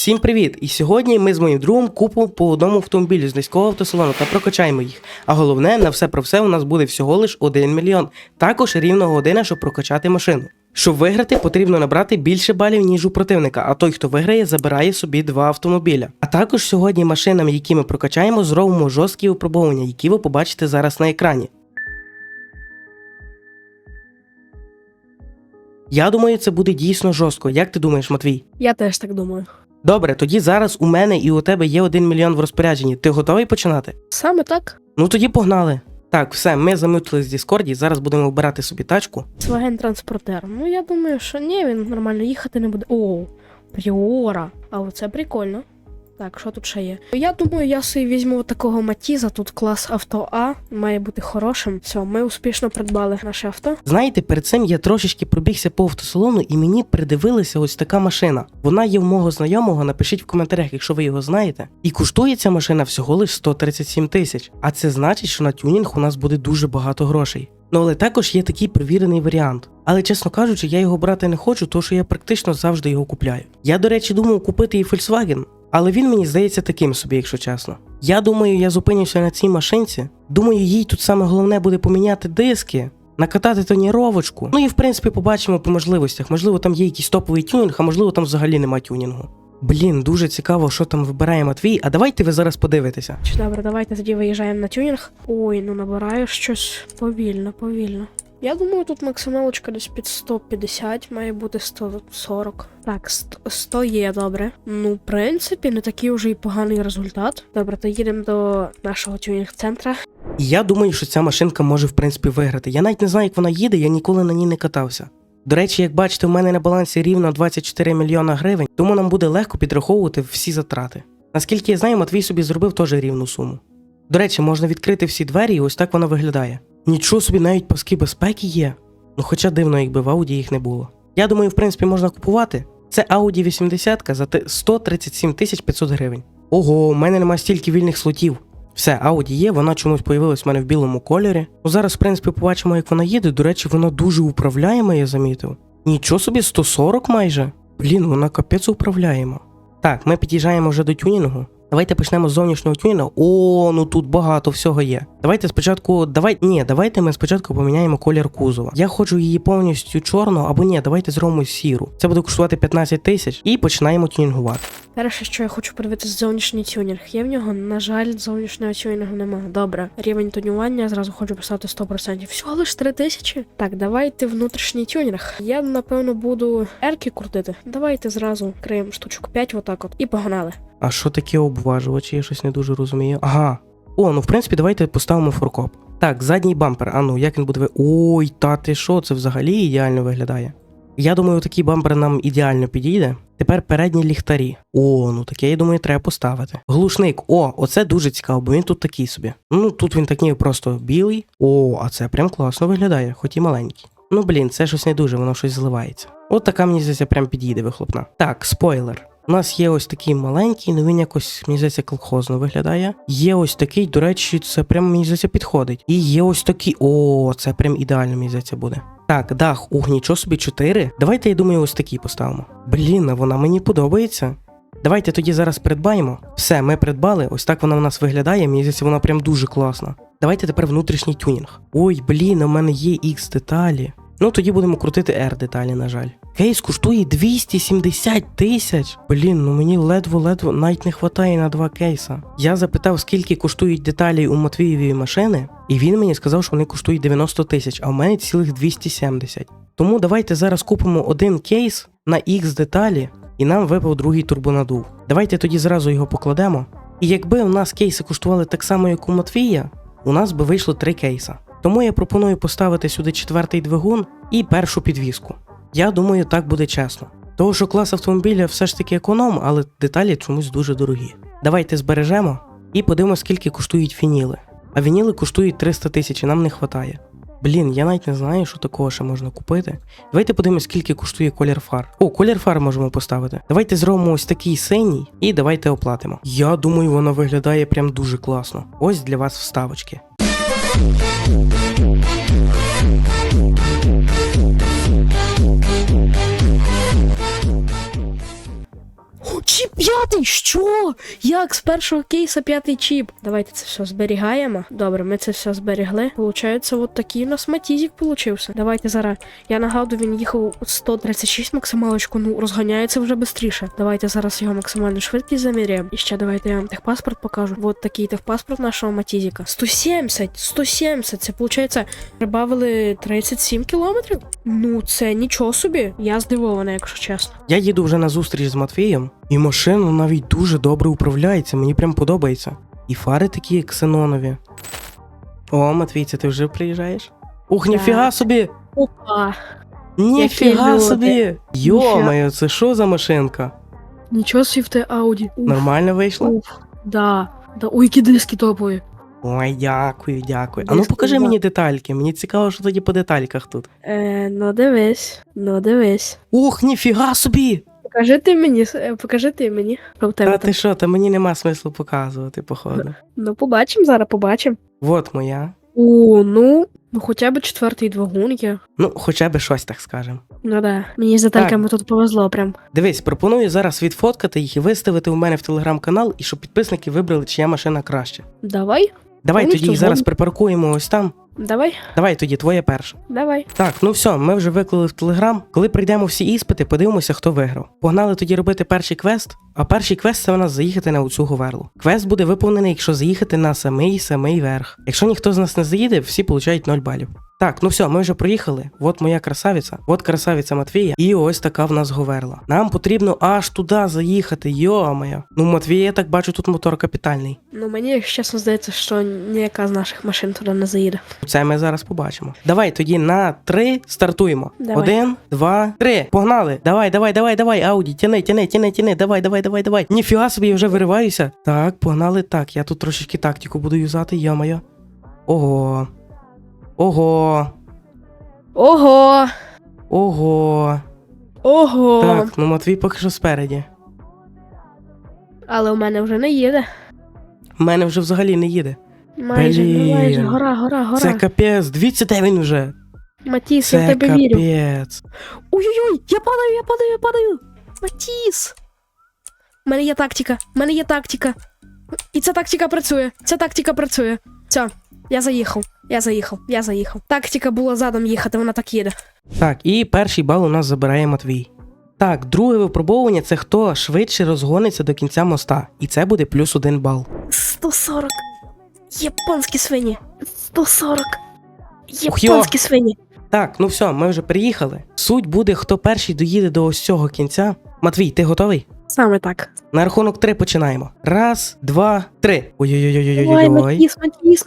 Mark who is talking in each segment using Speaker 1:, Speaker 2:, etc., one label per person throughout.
Speaker 1: Всім привіт! І сьогодні ми з моїм другом купимо по одному автомобілю з низького автосалону та прокачаємо їх. А головне, на все про все у нас буде всього лиш 1 мільйон. Також рівно година, щоб прокачати машину. Щоб виграти, потрібно набрати більше балів, ніж у противника, а той, хто виграє, забирає собі два автомобіля. А також сьогодні машинам, які ми прокачаємо, зробимо жорсткі випробування, які ви побачите зараз на екрані. Я думаю, це буде дійсно жорстко. Як ти думаєш, Матвій?
Speaker 2: Я теж так думаю.
Speaker 1: Добре, тоді зараз у мене і у тебе є 1 мільйон в розпорядженні. Ти готовий починати?
Speaker 2: Саме так.
Speaker 1: Ну тоді погнали. Так, все, ми замютились з Діскорді, зараз будемо вибирати собі тачку.
Speaker 2: Сваген транспортер. Ну я думаю, що ні, він нормально їхати не буде. О, Пріора. А оце прикольно. Так, що тут ще є? Я думаю, я собі візьму такого Матіза, тут клас авто А, має бути хорошим. Все, ми успішно придбали наше авто.
Speaker 1: Знаєте, перед цим я трошечки пробігся по автосалону і мені придивилася ось така машина. Вона є в мого знайомого, напишіть в коментарях, якщо ви його знаєте. І коштує ця машина всього лиш 137 тисяч. А це значить, що на тюнінг у нас буде дуже багато грошей. Ну але також є такий провірений варіант. Але чесно кажучи, я його брати не хочу, тому що я практично завжди його купляю. Я, до речі, думав купити і Volkswagen, але він мені здається таким собі, якщо чесно. Я думаю, я зупинюся на цій машинці. Думаю, їй тут саме головне буде поміняти диски, накатати тоніровочку. Ну і в принципі побачимо по можливостях. Можливо, там є якийсь топовий тюнінг, а можливо, там взагалі нема тюнінгу. Блін, дуже цікаво, що там вибирає Матвій. А давайте ви зараз подивитеся.
Speaker 2: Добре, давайте тоді виїжджаємо на тюнінг. Ой, ну набираю щось повільно, повільно. Я думаю, тут максималочка десь під 150, має бути 140. Так, 100, 100 є, добре. Ну, в принципі, не такий вже й поганий результат. Добре, то їдемо до нашого тюнінг-центра.
Speaker 1: Я думаю, що ця машинка може в принципі виграти. Я навіть не знаю, як вона їде, я ніколи на ній не катався. До речі, як бачите, в мене на балансі рівно 24 мільйона гривень, тому нам буде легко підраховувати всі затрати. Наскільки я знаю, Матвій собі зробив теж рівну суму. До речі, можна відкрити всі двері, і ось так вона виглядає. Нічого собі навіть паски безпеки є. Ну хоча дивно, якби в Ауді їх не було. Я думаю, в принципі, можна купувати. Це Audi 80 за 137 тисяч 500 гривень. Ого, у мене нема стільки вільних слотів. Все, Audi є, вона чомусь появилась в мене в білому кольорі. Ну зараз, в принципі, побачимо, як вона їде. До речі, вона дуже управляєма, я замітив. Нічого собі, 140 майже. Блін, вона капець управляєма. Так, ми під'їжджаємо вже до тюнінгу. Давайте почнемо з зовнішнього тюнінгу. О, ну тут багато всього є. Давайте спочатку. Давай. Ні, давайте ми спочатку поміняємо колір кузова. Я хочу її повністю чорну, або ні, давайте зробимо сіру. Це буде коштувати 15 тисяч і починаємо тюнінгувати.
Speaker 2: Перше, що я хочу подивитися, зовнішній тюнінг. Є в нього, на жаль, зовнішнього тюнінгу немає. Добре, рівень тонювання зразу хочу поставити 100%. Всього лиш 3000. Так, давайте внутрішній тюнінг. Я напевно буду ерки крутити. Давайте зразу криємо штучок 5 отак от і погнали.
Speaker 1: А що таке обважувачі? Я щось не дуже розумію. Ага. О, ну в принципі, давайте поставимо форкоп. Так, задній бампер. А ну, як він буде. Ой, та ти що, це взагалі ідеально виглядає. Я думаю, такий бампер нам ідеально підійде. Тепер передні ліхтарі. О, ну таке, я думаю, треба поставити. Глушник. О, оце дуже цікаво, бо він тут такий собі. Ну тут він такий просто білий. О, а це прям класно виглядає, хоч і маленький. Ну блін, це щось не дуже, воно щось зливається. От така мені здається, прям підійде вихлопна. Так, спойлер. У нас є ось такий маленький, ну він якось, мені здається, колхозно виглядає. Є ось такий, до речі, це прям мені здається підходить. І є ось такий. О, це прям ідеально, мені здається, буде. Так, дах, ух, нічого собі 4. Давайте, я думаю, ось такий поставимо. Блін, вона мені подобається. Давайте тоді зараз придбаємо. Все, ми придбали. Ось так вона у нас виглядає. Мені здається, вона прям дуже класна. Давайте тепер внутрішній тюнінг. Ой, блін, у мене є X деталі. Ну тоді будемо крутити R деталі, на жаль. Кейс коштує 270 тисяч. Блін, ну мені ледве-ледве навіть не вистачає на два кейса. Я запитав, скільки коштують деталі у Матвієвої машини, і він мені сказав, що вони коштують 90 тисяч, а в мене цілих 270. Тому давайте зараз купимо один кейс на X деталі, і нам випав другий турбонадув. Давайте тоді зразу його покладемо. І якби у нас кейси коштували так само, як у Матвія, у нас би вийшло три кейса. Тому я пропоную поставити сюди четвертий двигун і першу підвіску. Я думаю, так буде чесно. Того, що клас автомобіля все ж таки економ, але деталі чомусь дуже дорогі. Давайте збережемо і подивимося, скільки коштують фініли. А вініли коштують 300 тисяч, і нам не вистачає. Блін, я навіть не знаю, що такого ще можна купити. Давайте подивимось, скільки коштує колір фар. О, колір фар можемо поставити. Давайте зробимо ось такий синій і давайте оплатимо. Я думаю, воно виглядає прям дуже класно. Ось для вас вставочки.
Speaker 2: Чіп п'ятий! Що? Як з першого кейса п'ятий чіп? Давайте це все зберігаємо. Добре, ми це все зберегли. Получається, от такий у нас матізік получився. Давайте зараз. Я нагадую, він їхав 136 максималочку, ну розганяється вже швидше. Давайте зараз його максимальну швидкість заміряємо. І ще давайте я вам техпаспорт покажу. От такий техпаспорт нашого матізіка. 170, 170. Це виходить, прибавили 37 кілометрів. Ну це нічого собі. Я здивована, якщо чесно.
Speaker 1: Я їду вже на зустріч з Матвієм, і машина навіть дуже добре управляється, мені прям подобається. І фари такі ксенонові. О, Матвій, це ти вже приїжджаєш? Ух,
Speaker 2: Так.
Speaker 1: ніфіга собі!
Speaker 2: Опа.
Speaker 1: Ніфіга собі! Йо-моє, це що за машинка?
Speaker 2: Нічого собі в те Ауді.
Speaker 1: Нормально вийшла?
Speaker 2: уф. Да. Да. Ой, які диски топові.
Speaker 1: Ой, дякую, дякую. А ну покажи мені детальки. Мені цікаво, що тоді по детальках тут.
Speaker 2: Е, ну дивись, ну дивись.
Speaker 1: Ух, ніфіга собі!
Speaker 2: Покажи ти мені, е, покажи ти мені. В тебе
Speaker 1: Та
Speaker 2: там?
Speaker 1: ти що, та мені нема смислу показувати, походу.
Speaker 2: Ну, побачимо зараз, побачимо.
Speaker 1: Вот моя.
Speaker 2: О, ну, ну хоча б четвертий двигун є.
Speaker 1: Ну, хоча б щось так скажем.
Speaker 2: Ну да. Мені з детальками тут повезло прям.
Speaker 1: Дивись, пропоную зараз відфоткати їх і виставити у мене в телеграм-канал, і щоб підписники вибрали, чия машина краще.
Speaker 2: Давай,
Speaker 1: Давай
Speaker 2: Повністю
Speaker 1: тоді їх зараз припаркуємо ось там.
Speaker 2: Давай,
Speaker 1: Давай тоді, твоє перше.
Speaker 2: давай.
Speaker 1: Так, ну все, ми вже виклали в телеграм. Коли прийдемо всі іспити, подивимося, хто виграв. Погнали тоді робити перший квест. А перший квест це у нас заїхати на оцю говерлу. Квест буде виповнений, якщо заїхати на самий самий верх. Якщо ніхто з нас не заїде, всі получають 0 балів. Так, ну все, ми вже проїхали. От моя красавиця, от красавиця Матвія, і ось така в нас говерла. Нам потрібно аж туди заїхати, йо-моє. Ну, Матвія, я так бачу, тут мотор капітальний.
Speaker 2: Ну мені, якщо чесно, здається, що ніяка з наших машин туди не заїде.
Speaker 1: Це ми зараз побачимо. Давай тоді на три стартуємо.
Speaker 2: Давай.
Speaker 1: Один, два, три. Погнали. Давай, давай, давай, давай, Ауді, тяни, тяни, тяни, тяни. Давай, давай, давай, давай. Ніфіга собі, я вже вириваюся. Так, погнали. Так, я тут трошечки тактику буду юзати, йо-моє. Ого. Ого.
Speaker 2: Ого!
Speaker 1: Ого.
Speaker 2: Ого!
Speaker 1: Так, ну Матвій поки що спереді.
Speaker 2: Але у мене вже не їде.
Speaker 1: У мене вже взагалі не їде.
Speaker 2: Майже, ну,
Speaker 1: Блін.
Speaker 2: майже, гора, гора, гора.
Speaker 1: Це капець. Дивіться, де він вже.
Speaker 2: Матіс, я в
Speaker 1: Це
Speaker 2: тебе вірю.
Speaker 1: капець.
Speaker 2: Ой-ой-ой, я падаю, я падаю, я падаю. Матіс. У мене є тактика, у мене є тактика. І ця тактика працює. Ця тактика працює. Все, я заїхав. Я заїхав, я заїхав. Тактика була задом їхати, вона так їде.
Speaker 1: Так, і перший бал у нас забирає Матвій. Так, друге випробовування це хто швидше розгониться до кінця моста. І це буде плюс один бал.
Speaker 2: 140. Японські свині. 140.
Speaker 1: Ух, йо.
Speaker 2: Японські свині.
Speaker 1: Так, ну все, ми вже приїхали. Суть буде, хто перший доїде до ось цього кінця. Матвій, ти готовий?
Speaker 2: Саме так.
Speaker 1: На рахунок три починаємо. Раз, два, три.
Speaker 2: Ой,
Speaker 1: Ой-ой-ой-ой-ой-ой.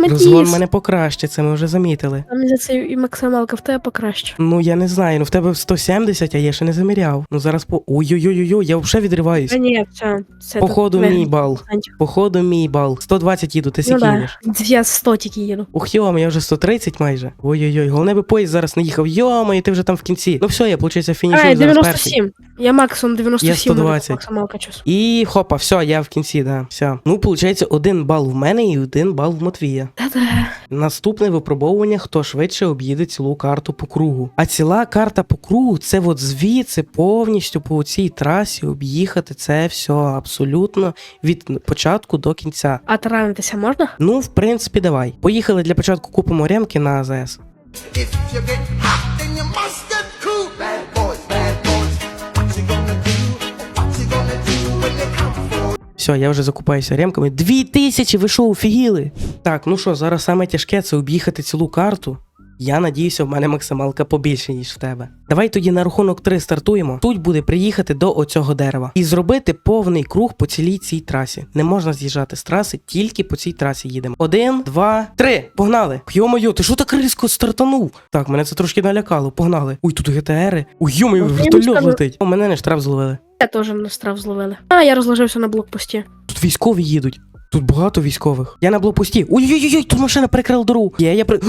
Speaker 1: Розгон мене покраще, це ми вже замітили.
Speaker 2: Там за це і максималка в тебе покраще.
Speaker 1: Ну я не знаю, ну в тебе 170, а я ще не заміряв. Ну зараз по. Ой-ой-ой-ой, я взагалі відриваюсь.
Speaker 2: Та ні, це, це
Speaker 1: Походу
Speaker 2: тут
Speaker 1: мій бал. Походу мій бал. 120 їду, ти
Speaker 2: Ну
Speaker 1: сіки
Speaker 2: да, я 100 тільки їду.
Speaker 1: Ух, йома, я вже 130 майже. Ой-ой-ой, головне би поїзд зараз не їхав. Йома, і ти вже там в кінці. Ну все, я, виходить,
Speaker 2: А,
Speaker 1: фінішую
Speaker 2: я
Speaker 1: зараз перший.
Speaker 2: Я максимум 97
Speaker 1: Я 120.
Speaker 2: Часу.
Speaker 1: І хопа, все, я в кінці, да. Все. Ну, виходить, один бал в мене і один бал в Матвія.
Speaker 2: Та-да.
Speaker 1: Наступне випробовування, хто швидше об'їде цілу карту по кругу. А ціла карта по кругу це от звідси повністю по цій трасі об'їхати це все абсолютно від початку до кінця.
Speaker 2: А таранитися можна?
Speaker 1: Ну, в принципі, давай. Поїхали для початку купимо ремки на АЗС.
Speaker 3: If you get hot,
Speaker 1: Все, я вже закупаюся ремками. Дві тисячі, ви що, офігіли? Так, ну що, зараз саме тяжке це об'їхати цілу карту. Я надіюся, в мене максималка побільше, ніж в тебе. Давай тоді на рахунок 3 стартуємо. Тут буде приїхати до оцього дерева і зробити повний круг по цілій цій трасі. Не можна з'їжджати з траси, тільки по цій трасі їдемо. Один, два, три. Погнали! Йо-моє, ти що так різко стартанув? Так, мене це трошки налякало. Погнали. Ой, тут ГТРи. Ой, йо-моє,
Speaker 2: Ну,
Speaker 1: вертольот летить. О, мене не штраф зловили.
Speaker 2: Я теж на страв зловили. А, я розложився на блокпості.
Speaker 1: Тут військові їдуть. Тут багато військових. Я на блокпості. Ой-ой-ой, тут машина перекрила дорогу. Є, я при.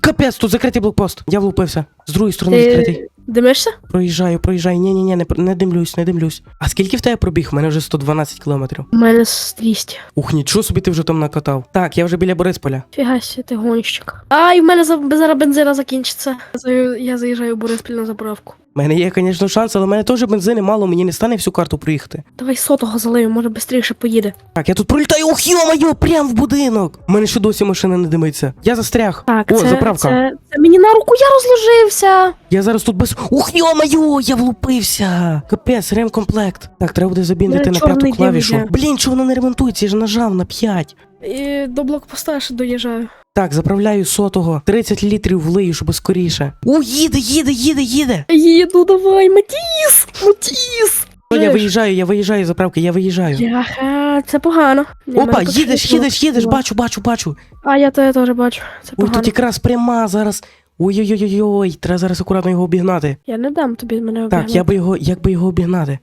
Speaker 1: Капець, тут закритий блокпост. Я влупився. З другої сторони відкритий.
Speaker 2: Димишся?
Speaker 1: Проїжджаю, проїжджаю. Ні, ні, ні, не, не димлюсь, не димлюсь. А скільки в тебе пробіг? У мене вже 112 кілометрів.
Speaker 2: У мене 200.
Speaker 1: Ух, нічого собі ти вже там накатав. Так, я вже біля Борисполя.
Speaker 2: Фіга сі, ти гонщик. А, і в мене за- зараз бензина закінчиться. Я Я заїжджаю в Бориспіль на заправку.
Speaker 1: У мене є, звісно, шанс, але в мене теж бензини мало, мені не стане всю карту проїхати.
Speaker 2: Давай сотого залию, може швидше поїде.
Speaker 1: Так, я тут пролітаю, ох, йо-моє, прям в будинок. У мене ще досі машина не димиться. Я застряг.
Speaker 2: Так,
Speaker 1: О,
Speaker 2: це,
Speaker 1: заправка.
Speaker 2: Це, це мені на руку, я розложився.
Speaker 1: Я зараз тут без. Ух, йо-моє, я влупився. Капець, ремкомплект. Так, треба буде забіндити на п'яту клавішу. Блін, чого воно не ремонтується? Я ж нажав на 5.
Speaker 2: І до блокпоста ще доїжджаю.
Speaker 1: Так, заправляю сотого. 30 літрів влию, щоб скоріше. О, їде, їде, їде, їде.
Speaker 2: Їду, давай, Матіс! Матіс!
Speaker 1: Я виїжджаю, я виїжджаю з заправки, я виїжджаю.
Speaker 2: Яха, це погано. Ні,
Speaker 1: Опа,
Speaker 2: мене
Speaker 1: їдеш, їдеш, їдеш, бачу, бачу, бачу.
Speaker 2: А я тебе теж бачу. Це
Speaker 1: Ой,
Speaker 2: погано.
Speaker 1: тут якраз пряма зараз. Ой-ой-ой-ой, треба зараз акуратно його обігнати.
Speaker 2: Я не дам тобі мене
Speaker 1: Так, я би його, як би його обігнати?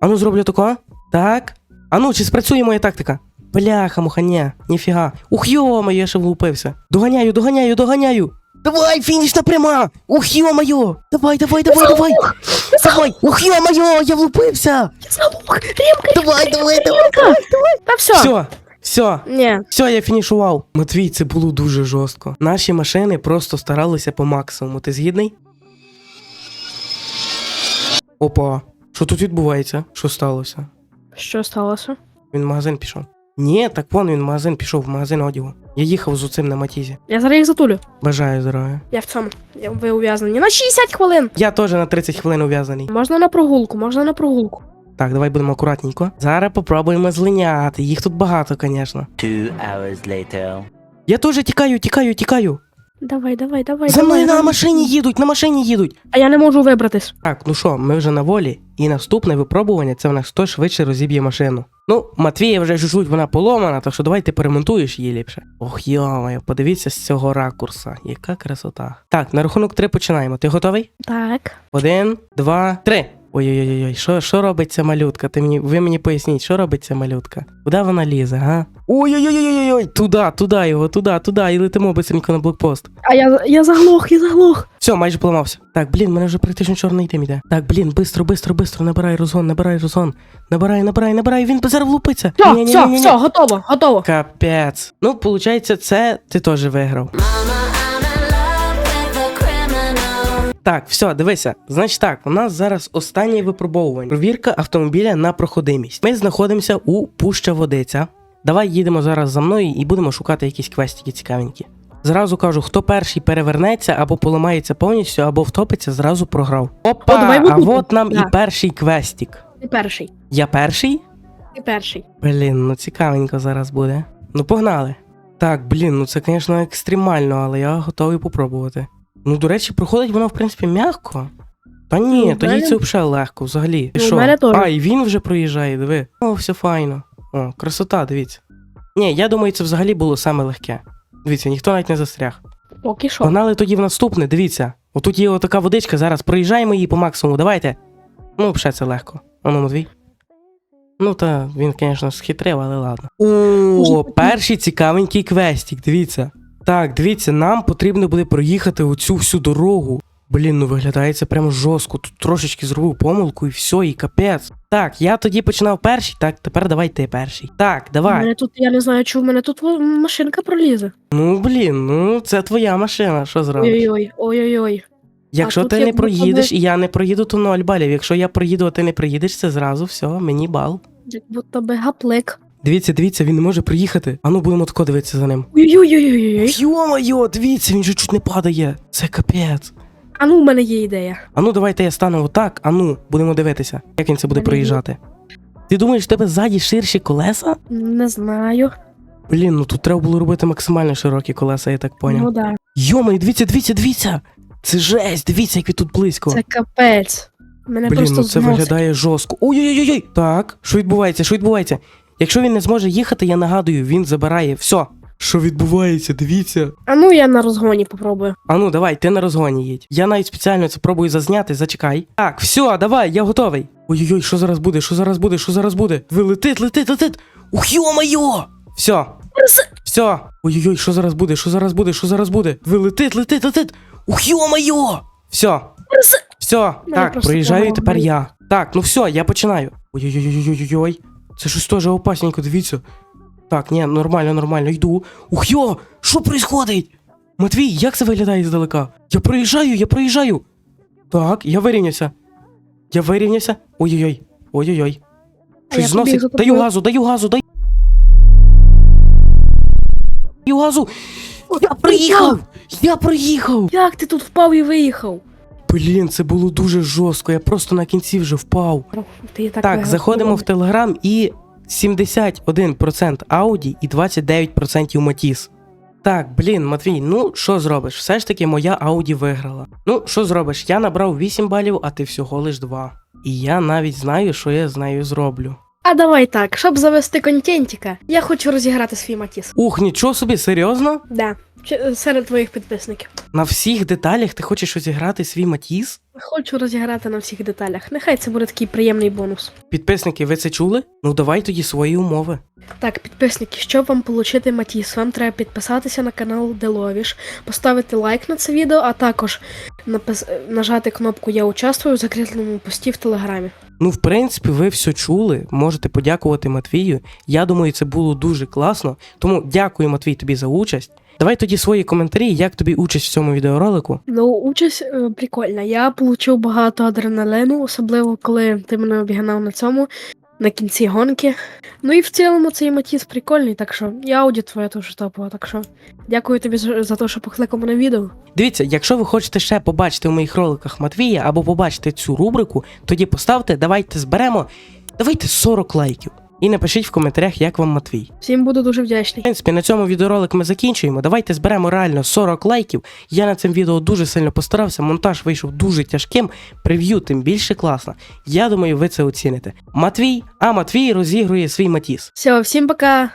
Speaker 1: Ану, зроблю тако. Так. Ану, чи спрацює моя тактика? Бляха, муханя, ніфіга. Ух, йо-моє, я ще влупився. Доганяю, доганяю, доганяю. Давай, фінішна пряма! Ух, йо-моє! Давай, давай, давай, давай! Давай! Ух, йо-моє, я влупився!
Speaker 2: Я залух! Ремка!
Speaker 1: Давай, давай, давай!
Speaker 2: Та все.
Speaker 1: Все, все,
Speaker 2: Ні.
Speaker 1: все, я фінішував. Матвій, це було дуже жорстко. Наші машини просто старалися по максимуму. Ти згідний? Опа. Що тут відбувається? Що сталося?
Speaker 2: Що сталося?
Speaker 1: Він в магазин пішов. Ні, так вон він в магазин пішов, в магазин одягу. Я їхав з оцим на матізі.
Speaker 2: Я зараз їх затулю.
Speaker 1: Бажаю здоров'я.
Speaker 2: Я в цьому. Я ви ув'язнені. На 60 хвилин.
Speaker 1: Я теж на 30 хвилин ув'язаний.
Speaker 2: Можна на прогулку, можна на прогулку.
Speaker 1: Так, давай будемо акуратненько. Зараз попробуємо злиняти. Їх тут багато, звісно.
Speaker 4: Two hours later.
Speaker 1: Я теж тікаю, тікаю, тікаю.
Speaker 2: Давай, давай, давай.
Speaker 1: За
Speaker 2: давай,
Speaker 1: мною на
Speaker 2: давай.
Speaker 1: машині їдуть, на машині їдуть.
Speaker 2: А я не можу вибратись.
Speaker 1: Так, ну що, ми вже на волі, і наступне випробування це в нас хто швидше розіб'є машину. Ну, Матвія вже чуть-чуть вона поломана, так що давай ти поремонтуєш її ліпше. Ох, йомаю, подивіться з цього ракурса. Яка красота. Так, на рахунок три починаємо. Ти готовий?
Speaker 2: Так.
Speaker 1: Один, два, три. Ой-ой-ой, що, що робить ця малютка? Ти мені, ви мені поясніть, що робить ця малютка? Куди вона лізе, га? Ой-ой-ой-ой-ой, туди, туди його, туди, туди, і летимо бистренько на блокпост.
Speaker 2: А я, я заглох, я заглох.
Speaker 1: Все, майже поламався. Так, блін, мене вже практично чорний дим іде. Так, блін, бистро, бистро, бистро, набирай розгон, набирай розгон. Набирай, набирай, набирай, він зараз влупиться.
Speaker 2: Все,
Speaker 1: Ні-ні-ні-ні-ні.
Speaker 2: все, все, готово, готово.
Speaker 1: Капець. Ну, виходить, це ти теж виграв. Так, все, дивися. Значить так, у нас зараз останнє випробовування. Провірка автомобіля на проходимість. Ми знаходимося у Пуща Водиця. Давай їдемо зараз за мною і будемо шукати якісь квестики цікавенькі. Зразу кажу, хто перший перевернеться або поламається повністю, або втопиться, зразу програв. Опа!
Speaker 2: О, давай
Speaker 1: а от нам
Speaker 2: Да.
Speaker 1: і перший квестик.
Speaker 2: Ти перший.
Speaker 1: Я перший?
Speaker 2: Ти перший.
Speaker 1: Блін, ну цікавенько зараз буде. Ну погнали. Так, блін, ну це, звісно, екстремально, але я готовий попробувати. Ну, до речі, проходить воно, в принципі, м'яко. Та ні,
Speaker 2: Ну,
Speaker 1: тоді
Speaker 2: мене-
Speaker 1: це взагалі легко, взагалі. Ти
Speaker 2: Ну,
Speaker 1: що?
Speaker 2: мене теж.
Speaker 1: А, і він вже проїжджає, диви. О, все файно. О, красота, дивіться. Ні, я думаю, це взагалі було саме легке. Дивіться, ніхто навіть не застряг.
Speaker 2: Поки що.
Speaker 1: Погнали тоді в наступне, дивіться. Отут є отака водичка, зараз проїжджаємо її по максимуму, давайте. Ну, взагалі це легко. Ану, Матвій. Ну, та він, звісно, схитрив, але ладно. О, перший цікавенький квестик, дивіться. Так, дивіться, нам потрібно буде проїхати оцю всю дорогу. Блін, ну виглядає це прямо жорстко. Тут трошечки зробив помилку і все, і капець. Так, я тоді починав перший, так, тепер давай ти перший. Так,
Speaker 2: У
Speaker 1: давай.
Speaker 2: мене тут, я не знаю, чи в мене тут машинка пролізе.
Speaker 1: Ну, блін, ну це твоя машина, що зробиш?
Speaker 2: Ой-ой-ой, ой-ой-ой.
Speaker 1: Якщо ти не проїдеш і я не проїду, то 0 балів. Якщо я проїду, а ти не проїдеш, це зразу все, мені бал.
Speaker 2: Як будто би гаплик.
Speaker 1: Дивіться, дивіться, він не може проїхати. Ану, будемо тако дивитися за ним.
Speaker 2: Ой-ой-ой-ой-ой.
Speaker 1: Йо-моє, дивіться, він же чуть не падає. Це капець.
Speaker 2: А ну, у мене є ідея.
Speaker 1: Ану, давайте я стану отак, ану, будемо дивитися, як він це буде
Speaker 2: Мене
Speaker 1: проїжджати. Ти думаєш, в тебе ззаді ширші колеса?
Speaker 2: Не знаю.
Speaker 1: Блін, ну тут треба було робити максимально широкі колеса, я так поняв.
Speaker 2: Ну да.
Speaker 1: Йомай, дивіться, дивіться, дивіться! Це жесть, дивіться, як він тут близько.
Speaker 2: Це капець. Мене
Speaker 1: Блін,
Speaker 2: просто
Speaker 1: ну це
Speaker 2: зносить.
Speaker 1: виглядає жорстко. Ой-ой-ой! Так, що відбувається? Що відбувається? Якщо він не зможе їхати, я нагадую, він забирає все. Що відбувається? Дивіться.
Speaker 2: А ну я на розгоні попробую.
Speaker 1: А ну давай, ти на розгоні їдь. Я навіть спеціально це пробую зазняти, зачекай. Так, все, давай, я готовий. Ой-ой-ой, що зараз буде? Що зараз буде? Що зараз буде? Ви летить, летить, летить. Ух, йо-моє! Все. Все. Ой-ой-ой, що зараз буде? Що зараз буде? Що зараз буде? Ви летить, летить, летить. Ух, йо-моє! Все. Все, так, проїжджаю
Speaker 2: голова
Speaker 1: тепер я. Так, ну все, я починаю. Ой-ой-ой-ой-ой-ой. Це щось теж опасненько, дивіться. Так, ні, нормально, нормально, йду. Ух йо! Що происходить? Матвій, як це виглядає здалека? Я проїжджаю, я проїжджаю. Так, я вирівнявся. Я вирівнявся. Ой-ой-ой. Ой-ой-ой. Щось зносить. Даю газу, даю газу, даю. Даю газу. Я проїхав! Я проїхав!
Speaker 2: Як ти тут впав і виїхав?
Speaker 1: Блін, це було дуже жорстко. Я просто на кінці вже впав.
Speaker 2: Ти так,
Speaker 1: Так, заходимо в Телеграм і 71% Audi і 29% Матіс. Так, блін, Матвій, ну що зробиш? Все ж таки моя Audi виграла. Ну, що зробиш? Я набрав 8 балів, а ти всього лиш 2. І я навіть знаю, що я з нею зроблю.
Speaker 2: А давай так, щоб завести контентіка, я хочу розіграти свій матіс.
Speaker 1: Ух, нічого собі, серйозно?
Speaker 2: Да. Ч- Серед твоїх підписників.
Speaker 1: На всіх деталях ти хочеш розіграти свій Матіс?
Speaker 2: Хочу розіграти на всіх деталях. Нехай це буде такий приємний бонус.
Speaker 1: Підписники, ви це чули? Ну давай тоді свої умови.
Speaker 2: Так, підписники, щоб вам отримати Матіс, вам треба підписатися на канал Деловіш, поставити лайк на це відео, а також напис... нажати кнопку Я участвую в закріпленому пості в Телеграмі.
Speaker 1: Ну, в принципі, ви все чули. Можете подякувати Матвію. Я думаю, це було дуже класно. Тому дякую, Матвій, тобі за участь. Давай тоді свої коментарі, як тобі участь в цьому відеоролику.
Speaker 2: Ну, участь е, прикольна. Я отримав багато адреналину, особливо коли ти мене обігнав на цьому, на кінці гонки. Ну і в цілому цей Матіс прикольний, так що і ауді твоя теж топова, так що дякую тобі за те, що покликав мене відео.
Speaker 1: Дивіться, якщо ви хочете ще побачити в моїх роликах Матвія або побачити цю рубрику, тоді поставте, давайте зберемо, давайте 40 лайків. І напишіть в коментарях, як вам Матвій.
Speaker 2: Всім буду дуже
Speaker 1: В
Speaker 2: вдячний.
Speaker 1: принципі, на цьому відеоролик ми закінчуємо. Давайте зберемо реально 40 лайків. Я на цим відео дуже сильно постарався. Монтаж вийшов дуже тяжким. Прев'ю тим більше класно. Я думаю, ви це оціните. Матвій, а Матвій розігрує свій Матіс.
Speaker 2: Все, всім пока!